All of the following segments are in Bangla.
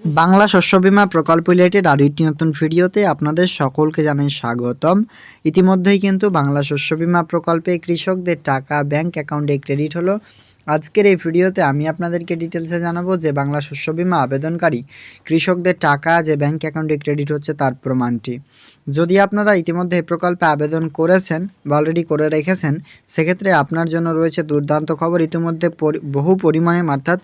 বাংলা শস্য বিমা প্রকল্প রিলেটেড আরও একটি নতুন ভিডিওতে আপনাদের সকলকে জানাই স্বাগতম। ইতিমধ্যেই কিন্তু বাংলা শস্য বিমা প্রকল্পে কৃষকদের টাকা ব্যাংক অ্যাকাউন্টে ক্রেডিট হলো। আজকের এই ভিডিওতে আমি আপনাদেরকে ডিটেলসে জানাব যে বাংলা শস্য বীমা আবেদনকারী কৃষকদের টাকা যে ব্যাংক অ্যাকাউন্টে ক্রেডিট হচ্ছে তার প্রমাণটি। যদি আপনারা ইতিমধ্যে এই প্রকল্পে আবেদন করেছেন বা অলরেডি করে রেখেছেন, সেক্ষেত্রে আপনার জন্য রয়েছে দুর্দান্ত খবর। ইতিমধ্যে বহু পরিমাণে অর্থাৎ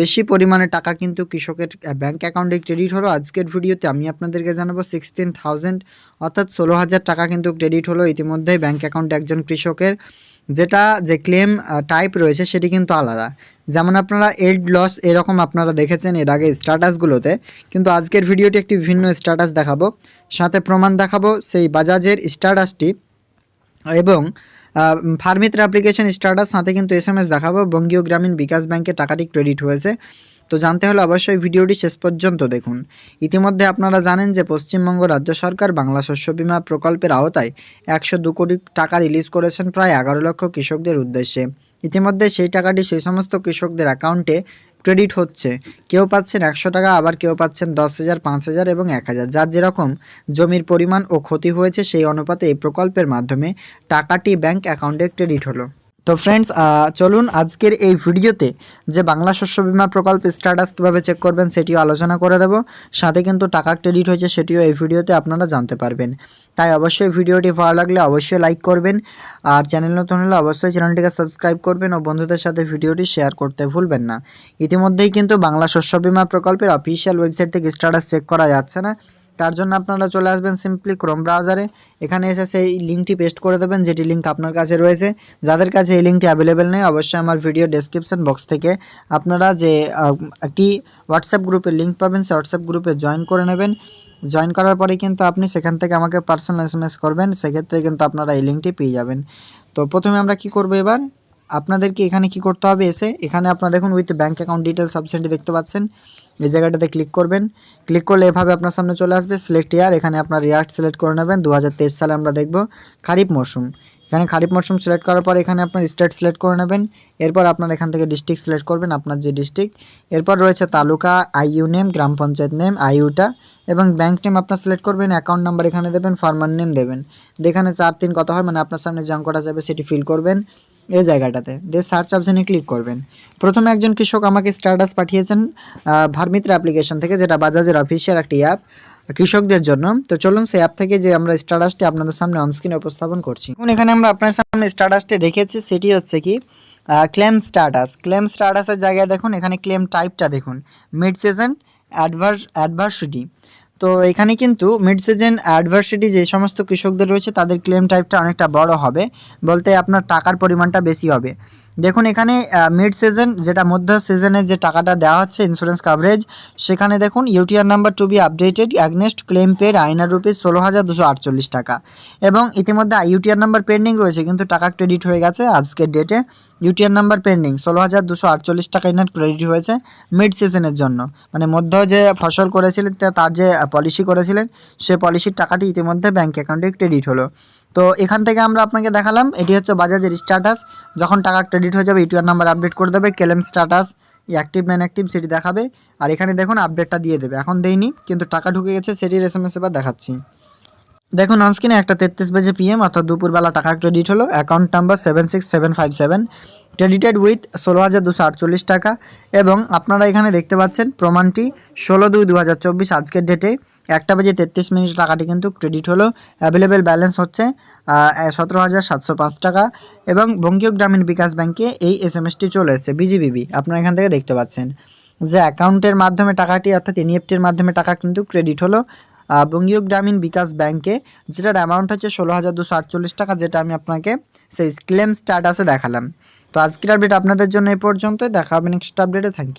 বেশি পরিমাণে টাকা কিন্তু কৃষকের ব্যাংক অ্যাকাউন্টে ক্রেডিট হলো। আজকের ভিডিওতে আমি আপনাদেরকে জানাব সিক্সটিন থাউজেন্ড অর্থাৎ ষোলো হাজার টাকা কিন্তু ক্রেডিট হলো। ইতিমধ্যেই ব্যাংক অ্যাকাউন্টে একজন কৃষকের যেটা যে ক্লেম টাইপ রয়েছে সেটি কিন্তু আলাদা। যেমন আপনারা এড লস এরকম আপনারা দেখেছেন এর আগে স্ট্যাটাসগুলোতে কিন্তু আজকের ভিডিওটি একটি ভিন্ন স্ট্যাটাস দেখাবো। সাথে প্রমাণ দেখাবো সেই বাজাজের স্ট্যাটাসটি এবং ফার্মিত্র অ্যাপ্লিকেশন স্ট্যাটাস সাথে কিন্তু এস এম এস দেখাবো। বঙ্গীয় গ্রামীণ বিকাশ ব্যাংকে টাকাটি ক্রেডিট হয়েছে। তো জানতে হলে অবশ্যই ভিডিওটি শেষ পর্যন্ত দেখুন। ইতিমধ্যে আপনারা জানেন যে পশ্চিমবঙ্গ রাজ্য সরকার বাংলা শস্য বীমা প্রকল্পের আওতায় একশো দু কোটি টাকা রিলিজ করেছেন প্রায় এগারো লক্ষ কৃষকদের উদ্দেশ্যে। ইতিমধ্যে সেই টাকাটি সেই সমস্ত কৃষকদের অ্যাকাউন্টে ক্রেডিট হচ্ছে। কেউ পাচ্ছেন একশো টাকা, আবার কেউ পাচ্ছেন দশ হাজার, পাঁচ হাজার এবং এক হাজার। যার যেরকম জমির পরিমাণ ও ক্ষতি হয়েছে সেই অনুপাতে এই প্রকল্পের মাধ্যমে টাকাটি ব্যাংক অ্যাকাউন্টে ক্রেডিট হলো। তো ফ্রেন্ডস চলুন আজকের এই ভিডিওতে যে বাংলা শস্য বীমা প্রকল্প স্ট্যাটাস কীভাবে চেক করবেন সেটিও আলোচনা করে দেব। সাথে কিন্তু টাকা ক্রেডিট হয়েছে সেটিও এই ভিডিওতে আপনারা জানতে পারবেন। তাই অবশ্যই ভিডিওটি ভালো লাগলে অবশ্যই লাইক করবেন। আর চ্যানেল নতুন হলে অবশ্যই চ্যানেলটিকে সাবস্ক্রাইব করবেন ও বন্ধুদের সাথে ভিডিওটি শেয়ার করতে ভুলবেন না। ইতিমধ্যেই কিন্তু বাংলা শস্য বীমা প্রকল্পের অফিসিয়াল ওয়েবসাইট থেকে স্ট্যাটাস চেক করা যাচ্ছে না। তার জন্য আপনারা চলে আসবেন সিম্পলি ক্রোম ব্রাউজারে এখানে এসে সেই লিঙ্কটি পেস্ট করে দেবেন, যেটি লিঙ্ক আপনার কাছে রয়েছে। যাদের কাছে এই লিঙ্কটি অ্যাভেলেবেল নেই, অবশ্যই আমার ভিডিও ডেসক্রিপশন বক্স থেকে আপনারা যে একটি হোয়াটসঅ্যাপ গ্রুপে লিঙ্ক পাবেন, সেই হোয়াটসঅ্যাপ গ্রুপে জয়েন করে নেবেন। জয়েন করার পরে কিন্তু আপনি সেখান থেকে আমাকে পার্সোনাল এস করবেন, সেক্ষেত্রে কিন্তু আপনারা এই লিঙ্কটি পেয়ে যাবেন। তো প্রথমে আমরা কি করব এবার? আপনাদেরকে এখানে কি করতে হবে? এসে এখানে আপনারা দেখুন উইথ ব্যাঙ্ক অ্যাকাউন্ট ডিটেলস অপশানটি দেখতে পাচ্ছেন। এই জায়গাটাতে ক্লিক করবেন। ক্লিক করলে এভাবে আপনার সামনে চলে আসবে। সিলেক্ট ইয়ার এখানে আপনার রিয়াক্ট সিলেক্ট করে নেবেন। দু হাজার তেইশ সালে আমরা দেখব খারিফ মরশুম এখানে খারিফ মরশুম সিলেক্ট করার পর এখানে আপনার স্টেট সিলেক্ট করে নেবেন। এরপর আপনার এখান থেকে ডিস্ট্রিক্ট সিলেক্ট করবেন, আপনার যে ডিস্ট্রিক্ট এরপর রয়েছে তালুকা আইইউ নেম গ্রাম পঞ্চায়েত নেম আইইউটা এবং ব্যাঙ্ক নেম আপনার সিলেক্ট করবেন। অ্যাকাউন্ট নাম্বার এখানে দেবেন ফার্মার নেম দেবেন। এখানে চার তিন কত হয়? মানে আপনার সামনে যে অঙ্কটা যাবে, সেটি ফিল করবেন। এই জায়গাটাতে। দিয়ে সার্চ অপশানে ক্লিক করবেন। প্রথমে একজন কৃষক আমাকে স্ট্যাটাস পাঠিয়েছেন ভার্মিত্র অ্যাপ্লিকেশন থেকে, যেটা বাজাজের অফিসিয়াল একটি অ্যাপ কৃষকদের জন্য। তো চলুন সেই অ্যাপ থেকে যে আমরা স্ট্যাটাসটি আপনাদের সামনে অনস্ক্রিনে উপস্থাপন করছি। এখন এখানে আমরা আপনার সামনে স্ট্যাটাসটি রেখেছি, সেটি হচ্ছে কি ক্লেম স্ট্যাটাস ক্লেম স্ট্যাটাসের জায়গায় দেখুন, এখানে ক্লেম টাইপটা দেখুন। মিড সিজন অ্যাডভার্স অ্যাডভার্সিটি তো এখানে কিন্তু মিড সিজন অ্যাডভার্সিটি যে সমস্ত কৃষকদের রয়েছে, তাদের ক্লেম টাইপটা অনেকটা বড় হবে। বলতে আপনার টাকার পরিমাণটা বেশি হবে। দেখুন, এখানে মিড সিজন যেটা মধ্য সিজনের যে টাকাটা দেওয়া হচ্ছে ইন্স্যুরেন্স কাভারেজ সেখানে দেখুন UTR number to be updated against claim paid INR rupees ষোলো হাজার দুশো আটচল্লিশ টাকা। এবং ইতিমধ্যে ইউটিআর নাম্বার পেন্ডিং রয়েছে, কিন্তু টাকা ক্রেডিট হয়ে গেছে আজকের ডেটে ইউটিআর নাম্বার পেন্ডিং ষোলো হাজার দুশো আটচল্লিশ টাকা ইনার ক্রেডিট হয়েছে মিড সিজনের জন্য। মানে মধ্য যে ফসল করেছিলেন তার যে পলিসি করেছিলেন, সে পলিসির টাকাটি ইতিমধ্যে ব্যাঙ্ক অ্যাকাউন্টে ক্রেডিট হলো। তো এখান থেকে আমরা আপনাকে দেখালাম, এটি হচ্ছে বাজাজের স্ট্যাটাস যখন টাকা ক্রেডিট হয়ে যাবে ইউটিআর নাম্বার আপডেট করে দেবে ক্লেম স্ট্যাটাস অ্যাক্টিভ না অ্যাক্টিভ সেটি দেখাবে। আর এখানে দেখুন আপডেটটা দিয়ে দেবে। এখন দেয়নি কিন্তু টাকা ঢুকে গেছে, সেটির এস এম এস এবার দেখাচ্ছি। দেখুন অনস্ক্রিনে একটা তেত্রিশ বেজে পিএম অর্থাৎ দুপুরবেলা টাকা ক্রেডিট হলো। Account number seven six seven five seven credited with ষোলো হাজার দুশো আটচল্লিশ টাকা। এবং আপনারা এখানে দেখতে পাচ্ছেন, প্রমাণটি ষোলো দুই দু হাজার চব্বিশ আজকের ডেটে একটা বেজে তেত্রিশ মিনিট টাকাটি কিন্তু ক্রেডিট হলো। অ্যাভেলেবেল ব্যালেন্স হচ্ছে সতেরো হাজার সাতশো পাঁচ টাকা। এবং বঙ্গীয় গ্রামীণ বিকাশ ব্যাংকে এই এস এম এসটি চলে এসেছে বিজিবিবি আপনারা এখান থেকে দেখতে পাচ্ছেন যে অ্যাকাউন্টের মাধ্যমে টাকাটি, অর্থাৎ এনইএফটির মাধ্যমে টাকা কিন্তু ক্রেডিট হলো। বঙ্গীয় গ্রামীণ বিকাশ ব্যাংকে যেটার অ্যামাউন্ট হচ্ছে ষোলো হাজার দুশো আটচল্লিশ টাকা, যেটা আমি আপনাকে সেই ক্লেম স্ট্যাটাসে দেখালাম। তো আজকের আপডেট আপনাদের জন্য এই পর্যন্ত দেখা হবে নেক্সট আপডেটে থ্যাংক ইউ